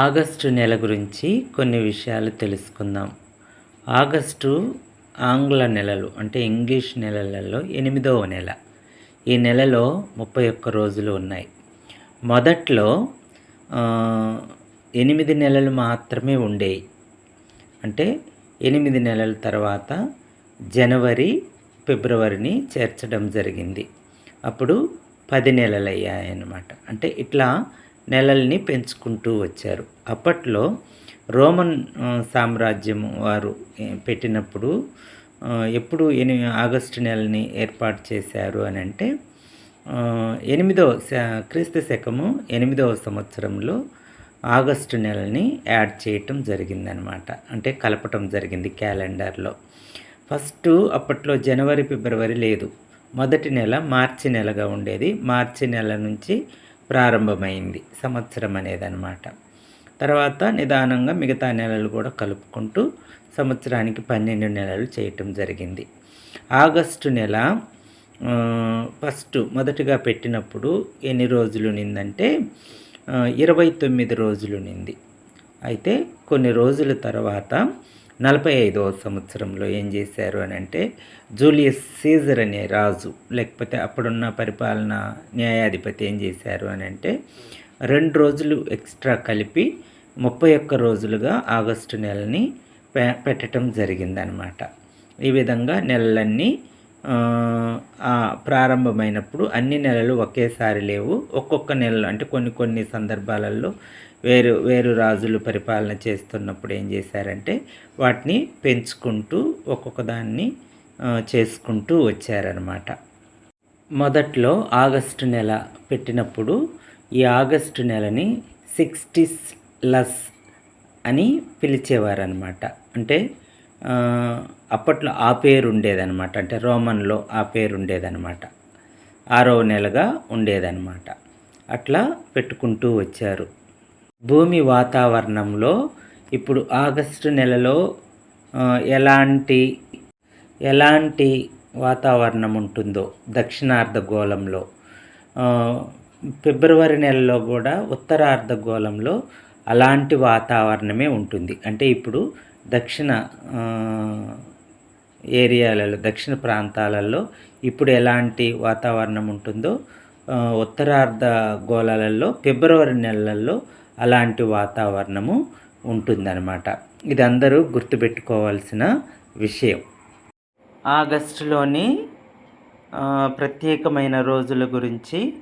August నెల గురించి కొన్ని విషయాలు తెలుసుకుందాం. ఆగస్టు ఆంగ్ల నెలలు అంటే ఇంగ్లీష్ నెలలలో ఎనిమిదవ నెల. ఈ నెలలో ముప్పై ఒక్క రోజులు ఉన్నాయి. మొదట్లో ఎనిమిది నెలలు మాత్రమే ఉండేవి అంటే ఎనిమిది నెలల తర్వాత జనవరి ఫిబ్రవరిని చేర్చడం జరిగింది. అప్పుడు పది నెలలు అయ్యాయన్నమాట అంటే ఇట్లా నెలల్ని పెంచుకుంటూ వచ్చారు. అప్పట్లో రోమన్ సామ్రాజ్యం వారు పెట్టినప్పుడు ఎప్పుడు ఎని ఆగస్టు నెలని ఏర్పాటు చేశారు అని అంటే ఎనిమిదవ శ- క్రీస్తు శకము ఎనిమిదవ సంవత్సరంలో ఆగస్టు నెలని యాడ్ చేయటం జరిగిందనమాట. అంటే కలపటం జరిగింది క్యాలెండర్లో. ఫస్ట్ అప్పట్లో జనవరి ఫిబ్రవరి లేదు. మొదటి నెల మార్చి నెలగా ఉండేది. మార్చి నెల నుంచి ప్రారంభమైంది సంవత్సరం అనేది అనమాట తర్వాత నిదానంగా మిగతా నెలలు కూడా కలుపుకుంటూ సంవత్సరానికి పన్నెండు నెలలు చేయటం జరిగింది. ఆగస్టు నెల ఫస్ట్ మొదటిగా పెట్టినప్పుడు ఎన్ని రోజులు నిందంటే ఇరవై తొమ్మిది రోజులు నింది. అయితే కొన్ని రోజుల తర్వాత నలభై ఐదవ సంవత్సరంలో ఏం చేశారు అని అంటే జూలియస్ సీజర్ అనే రాజు లేకపోతే అప్పుడున్న పరిపాలన న్యాయాధిపతి ఏం చేశారు అని అంటే రెండు రోజులు ఎక్స్ట్రా కలిపి ముప్పై ఒక్క రోజులుగా ఆగస్టు నెలని పె పెట్టడం జరిగిందనమాట. ఈ విధంగా నెలలన్నీ ప్రారంభమైనప్పుడు అన్ని నెలలు ఒకేసారి లేవు. ఒక్కొక్క నెలలు అంటే కొన్ని కొన్ని సందర్భాలలో వేరు వేరు రాజులు పరిపాలన చేస్తున్నప్పుడు ఏం చేశారంటే వాటిని పెంచుకుంటూ ఒక్కొక్క దాన్ని చేసుకుంటూ వచ్చారనమాట మొదట్లో ఆగస్టు నెల పెట్టినప్పుడు ఈ ఆగస్టు నెలని సిక్స్టీస్ లస్ అని పిలిచేవారనమాట అంటే అప్పట్లో ఆ పేరు ఉండేదనమాట అంటే రోమన్లో ఆ పేరు ఉండేదనమాట ఆరవ నెలగా ఉండేదనమాట అట్లా పెట్టుకుంటూ వచ్చారు. భూమి వాతావరణంలో ఇప్పుడు ఆగస్టు నెలలో ఎలాంటి ఎలాంటి వాతావరణం ఉంటుందో దక్షిణార్ధగోళంలో ఫిబ్రవరి నెలలో కూడా ఉత్తరార్ధగోళంలో అలాంటి వాతావరణమే ఉంటుంది. అంటే ఇప్పుడు దక్షిణ ఏరియాలలో దక్షిణ ప్రాంతాలలో ఇప్పుడు ఎలాంటి వాతావరణం ఉంటుందో ఉత్తరార్ధ గోళాలలో ఫిబ్రవరి నెలల్లో అలాంటి వాతావరణము ఉంటుందన్నమాట. ఇది అందరూ గుర్తుపెట్టుకోవాల్సిన విషయం. ఆగస్టులోని ప్రత్యేకమైన రోజుల గురించి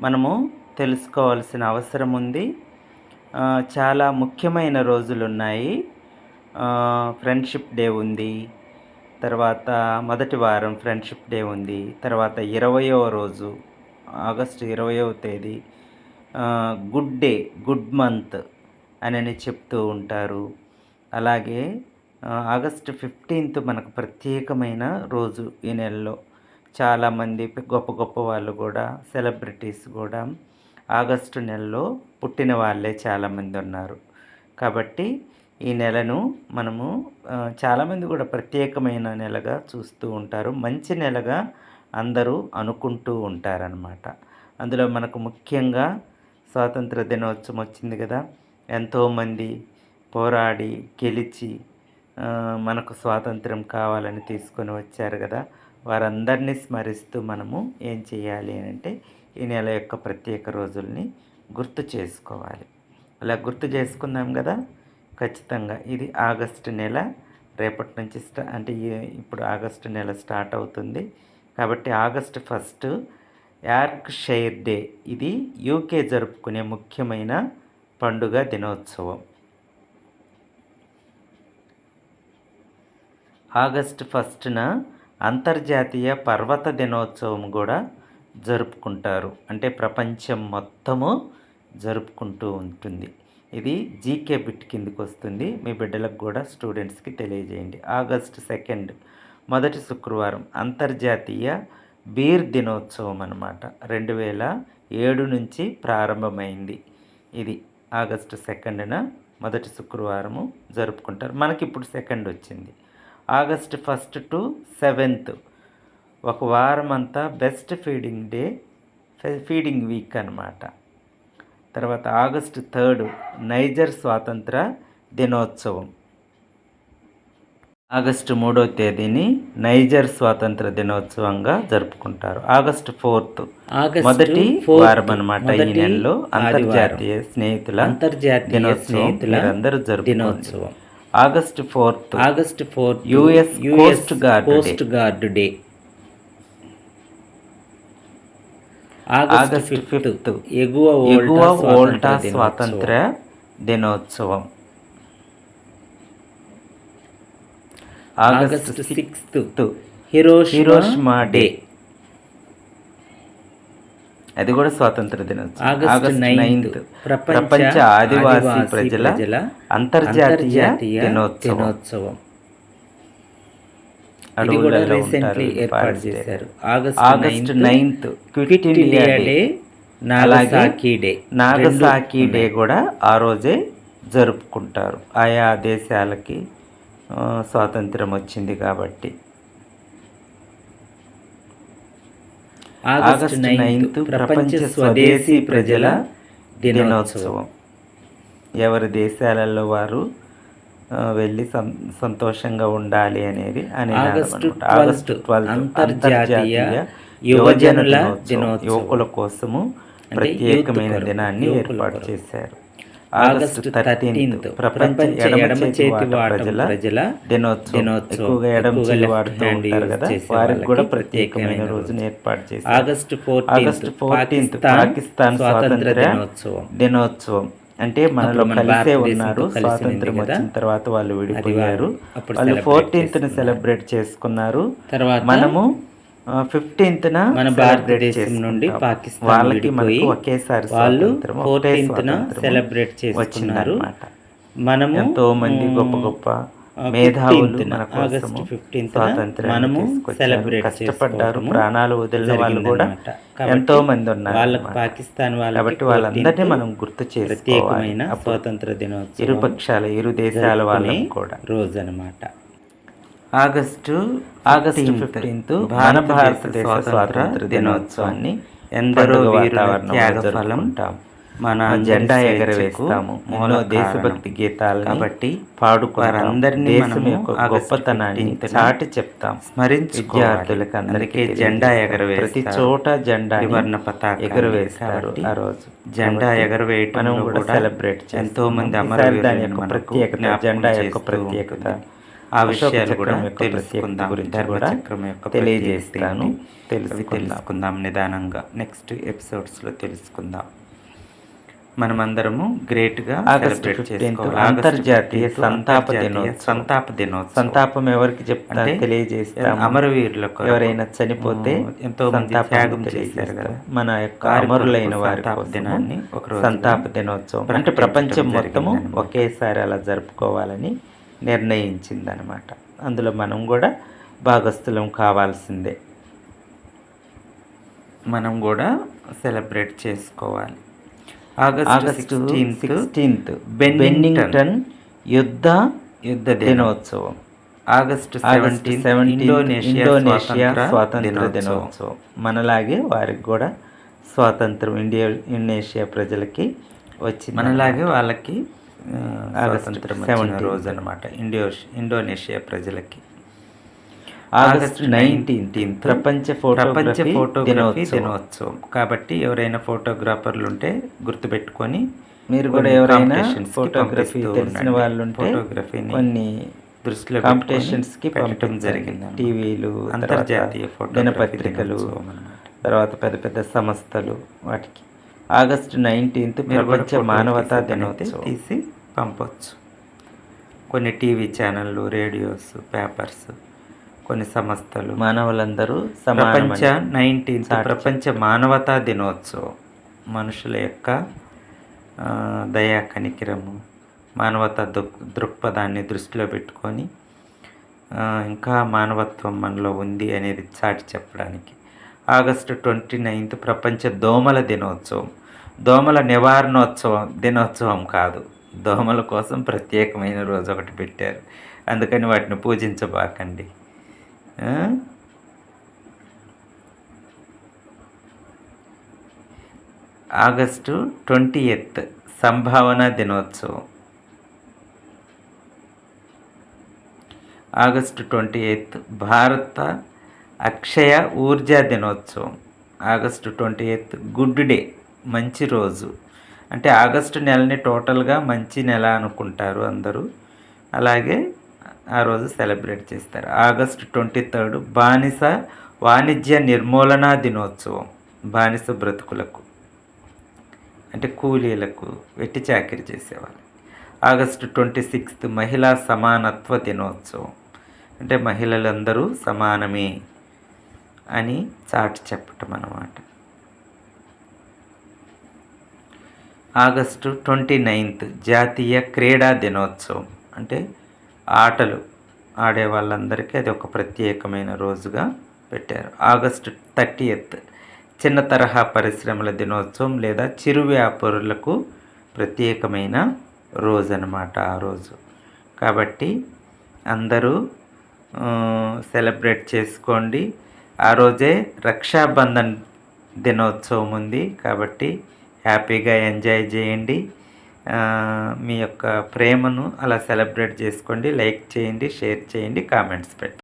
మనము తెలుసుకోవాల్సిన అవసరం ఉంది. చాలా ముఖ్యమైన రోజులు ఉన్నాయి ఫ్రెండ్షిప్ డే ఉంది. తర్వాత మొదటి వారం ఫ్రెండ్షిప్ డే ఉంది. తర్వాత ఇరవయవ రోజు ఆగస్టు ఇరవయవ తేదీ గుడ్ డే గుడ్ మంత్ అని చెప్తూ ఉంటారు. అలాగే ఆగస్టు ఫిఫ్టీన్త్ మనకు ప్రత్యేకమైన రోజు ఈ నెలలో. చాలామంది గొప్ప గొప్ప వాళ్ళు కూడా సెలబ్రిటీస్ కూడా ఆగస్టు నెలలో పుట్టిన వాళ్ళే చాలామంది ఉన్నారు. కాబట్టి ఈ నెలను మనము చాలామంది కూడా ప్రత్యేకమైన నెలగా చూస్తూ ఉంటారు. మంచి నెలగా అందరూ అనుకుంటూ ఉంటారనమాట అందులో మనకు ముఖ్యంగా స్వాతంత్ర దినోత్సవం వచ్చింది కదా. ఎంతోమంది పోరాడి గెలిచి మనకు స్వాతంత్రం కావాలని తీసుకొని వచ్చారు కదా. వారందరినీ స్మరిస్తూ మనము ఏం చేయాలి అని అంటే ఈ నెల యొక్క ప్రత్యేక రోజుల్ని గుర్తు చేసుకోవాలి. అలా గుర్తు చేసుకుందాం కదా. ఖచ్చితంగా. ఇది ఆగస్టు నెల రేపటి నుంచి స్టా అంటే ఇప్పుడు ఆగస్టు నెల స్టార్ట్ అవుతుంది. కాబట్టి August first Yorkshire day. ఇది యూకే జరుపుకునే ముఖ్యమైన పండుగ దినోత్సవం. ఆగస్టు ఫస్ట్న అంతర్జాతీయ పర్వత దినోత్సవం కూడా జరుపుకుంటారు. అంటే ప్రపంచం మొత్తము జరుపుకుంటూ ఉంటుంది. ఇది జీకే బిట్ కిందకి వస్తుంది. మీ బిడ్డలకు కూడా స్టూడెంట్స్కి తెలియజేయండి. ఆగస్టు సెకండ్ మొదటి శుక్రవారం అంతర్జాతీయ బీర్ దినోత్సవం అనమాట రెండు వేల ఏడు నుంచి ప్రారంభమైంది. ఇది ఆగస్టు సెకండ్న మొదటి శుక్రవారము జరుపుకుంటారు. మనకి ఇప్పుడు సెకండ్ వచ్చింది. ఆగస్ట్ ఫస్ట్ టు సెవెంత్ ఒక వారం అంతా best feeding day feeding week అన్నమాట. తర్వాత ఆగస్టు థర్డ్ నైజర్ స్వాతంత్ర దినోత్సవం. ఆగస్టు మూడో తేదీని నైజర్ స్వాతంత్ర దినోత్సవంగా జరుపుకుంటారు. ఆగస్టు ఫోర్త్ మొదటి వారం అనమాట ఈ నెలలో అంతర్జాతీయ స్నేహితుల అంతర్జాతీయ స్నేహితుల అందరూ జరుపు దినోత్సవం. August fourth August fourth US coast guard coast guard day. August fifth ఎగువ ఎగువ ఓల్టా స్వాతంత్ర దినోత్సవం. August sixth. Hiroshima day. అది కూడా స్వాతంత్ర దినోత్సవం. August ninth. ప్రపంచ ఆదివాసీ ప్రజల అంతర్జాతీయ దినోత్సవం. అడవులలో రీసెంట్లీ ఏర్పాటు. చేశారు. August ninth quit India day Nagasaki day Nagasaki day కూడా ఆ రోజే జరుపుకుంటారు. ఆయా దేశాలకి స్వాతంత్రం వచ్చింది కాబట్టి. ఆగస్ట్ నైన్త్ ప్రపంచ స్వదేశీ ప్రజల దినోత్సవం. ఎవరి దేశాలలో వారు వెళ్ళి సంతోషంగా ఉండాలి అనేది అనేది ఆగస్టు అన్నమాట. ఆగస్టు 12 12 అంతర్జాతీయ యువజన యువజనుల దినోత్సవం. యువకుల కోసము ప్రత్యేకమైన దినాన్ని ఏర్పాటు. చేశారు ఆగస్టు థర్టీన్త్ ప్రపంచ ఎడమ చేతి వాటం ప్రజల దినోత్సవం. ఎక్కువగా ఎడమ చేతి వాడుతూ ఉంటారు కదా చేసే వారికి కూడా ప్రత్యేకమైన రోజును ఏర్పాటు చేశారు August fourteenth August fourteenth Pakistan స్వాతంత్ర దినోత్సవం దినోత్సవం అంటే మనలో కలిసే ఉన్నారు స్వాతంత్రం. వచ్చిన తర్వాత వాళ్ళు విడిపోయారు వాళ్ళు ఫోర్టీన్త్ని. సెలబ్రేట్ చేసుకున్నారు తర్వాత మనము ఫిఫ్టీన్త్ న మన భారతదేశం నుండి. పాకిస్తాన్ వాళ్ళకి మనకు ఒకేసారి వాళ్ళు ఫోర్టీన్త్ సెలబ్రేట్ చేసుకున్నారు. మనము ఎంతో మంది గొప్ప గొప్ప మేధావులు 15th న, మన ఆగస్టు కోసము 15th న స్వాతంత్రాన్ని మనము celebrate కష్టపడ్డారు ప్రాణాలు వదిలిన వాళ్ళు కూడా ఎంతో మంది ఉన్నారు వాళ్ళకు అన్నమాట. పాకిస్తాన్ వాళ్ళకి కాబట్టి వాళ్ళందరినీ 14th మనం గుర్తు ప్రత్యేకమైన స్వాతంత్ర దినోత్సవం ఇరు పక్షాల ఇరు దేశాల వాళ్ళని కూడా. రోజు అనమాట ఆగస్టు ఆగస్టు ఫిఫ్టీన్త్ మన భారతదేశ స్వాతంత్ర దినోత్సవాన్ని ఎందరో వాతావరణం త్యాగఫలం మన జెండా ఎగరవేస్తాము ఎన్నో దేశభక్తి గీతాలు కాబట్టి పాడుకోవారందరినీ దేశం యొక్క గొప్పతనాన్ని చాటి చెప్తాం. విద్యార్థులకు అందరికీ జెండా ఎగరవేస్తారు. ప్రతి చోట జెండా వర్ణ పతాక ఎగరవేస్తారు ఆ రోజు. జెండా ఎగరవేయటం కూడా సెలబ్రేట్ ఎంతో మంది అమరవీరులు యొక్క ప్రత్యేకత జెండా యొక్క ప్రత్యేకత ఆ విషయాలు కూడా తెలుసుకుందాం. గురించి కూడా తెలియజేస్తాను. తెలిసి తెలుసుకుందాం నిదానంగా. నెక్స్ట్ ఎపిసోడ్స్లో తెలుసుకుందాం. మనమందరము గ్రేట్గా సెలబ్రేట్ చేసుకోవాలి. అంతర్జాతీయ సంతాప దినోత్సవం. సంతాప దినోత్సవం. సంతాపం ఎవరికి చెప్తా తెలియజేస్తాం అమరవీరులకు ఎవరైనా చనిపోతే ఎంతో త్యాగం చేశారు కదా. మన యొక్క అమరులైన వారి దినాన్ని ఒక సంతాప దినోత్సవం. అంటే ప్రపంచం మొత్తము ఒకేసారి అలా జరుపుకోవాలని నిర్ణయించిందనమాట అందులో మనం కూడా భాగస్థులం కావాల్సిందే. మనం కూడా సెలబ్రేట్ చేసుకోవాలి. ఆగస్టు సిక్స్టీన్త్ బెన్నింగ్టన్ యుద్ధ యుద్ధ దినోత్సవం. ఆగస్టు సెవెంటీన్ ఇండోనేషియా ఇండోనేషియా స్వాతంత్ర దినోత్సవం. మనలాగే వారికి కూడా స్వాతంత్రం ఇండియా ఇండోనేషియా ప్రజలకి వచ్చింది మనలాగే వాళ్ళకి స్వాతంత్రం రోజు అనమాట ఇండియో ఇండోనేషియా ప్రజలకి. ఆగస్టు నైన్టీన్త్ ప్రపంచ ప్రపంచ ఫోటోగ్రఫీ దినోత్సవం. కాబట్టి ఎవరైనా ఫోటోగ్రాఫర్లు ఉంటే గుర్తుపెట్టుకొని మీరు కూడా ఎవరైనా ఫోటోగ్రఫీ తెలిసిన వాళ్ళు ఫోటోగ్రఫీని కొన్ని దృష్టిలో కాంపిటీషన్స్కి పంపడం జరిగింది టీవీలు అంతర్జాతీయ ఫోటో దినపత్రికలు తర్వాత పెద్ద పెద్ద సంస్థలు వాటికి. ఆగస్టు నైన్టీన్త్ ప్రపంచ మానవతా దినోత్సవం. తీసి పంపొచ్చు. కొన్ని టీవీ ఛానళ్ళు రేడియోస్ పేపర్స్ కొన్ని సంస్థలు. మానవులందరూ ప్రపంచ నైన్టీన్త్ ప్రపంచ మానవతా దినోత్సవం. మనుషుల యొక్క దయా కనికిరము మానవతా దృక్ దృక్పథాన్ని దృష్టిలో పెట్టుకొని ఇంకా మానవత్వం మనలో ఉంది అనేది చాటి చెప్పడానికి. ఆగస్టు ట్వంటీ నైన్త్ ప్రపంచ దోమల దినోత్సవం. దోమల నివారణోత్సవం దినోత్సవం కాదు. దోమల కోసం ప్రత్యేకమైన రోజు ఒకటి పెట్టారు. అందుకని వాటిని పూజించబాకండి? ఆగస్టు ట్వంటీ ఎయిత్ సంభావన దినోత్సవం. ఆగస్టు ట్వంటీ ఎయిత్ భారత అక్షయ ఊర్జా దినోత్సవం. August twenty eighth good day మంచి రోజు. అంటే ఆగస్టు నెలని టోటల్గా మంచి నెల అనుకుంటారు అందరూ. అలాగే ఆ రోజు సెలబ్రేట్ చేస్తారు. ఆగస్టు ట్వంటీ థర్డ్ బానిస వాణిజ్య నిర్మూలనా దినోత్సవం బానిస బ్రతుకులకు అంటే కూలీలకు వెట్టి చాకరీ చేసేవాళ్ళు. ఆగస్టు ట్వంటీ సిక్స్త్ మహిళా సమానత్వ దినోత్సవం. అంటే మహిళలందరూ సమానమే అని చాటి చెప్పటం అన్నమాట. ఆగస్టు ట్వంటీ నైన్త్ జాతీయ క్రీడా దినోత్సవం. అంటే ఆటలు ఆడే వాళ్ళందరికీ అది ఒక ప్రత్యేకమైన రోజుగా పెట్టారు. ఆగస్టు థర్టీయత్ చిన్న తరహా పరిశ్రమల దినోత్సవం లేదా చిరు వ్యాపారులకు ప్రత్యేకమైన రోజు అన్నమాట ఆ రోజు. కాబట్టి అందరూ సెలబ్రేట్ చేసుకోండి. ఆ రోజే రక్షాబంధన్ దినోత్సవం ఉంది కాబట్టి హ్యాపీగా ఎంజాయ్ చేయండి. మీ యొక్క ప్రేమను అలా సెలబ్రేట్ చేసుకోండి లైక్ చేయండి షేర్ చేయండి కామెంట్స్ పెట్టండి.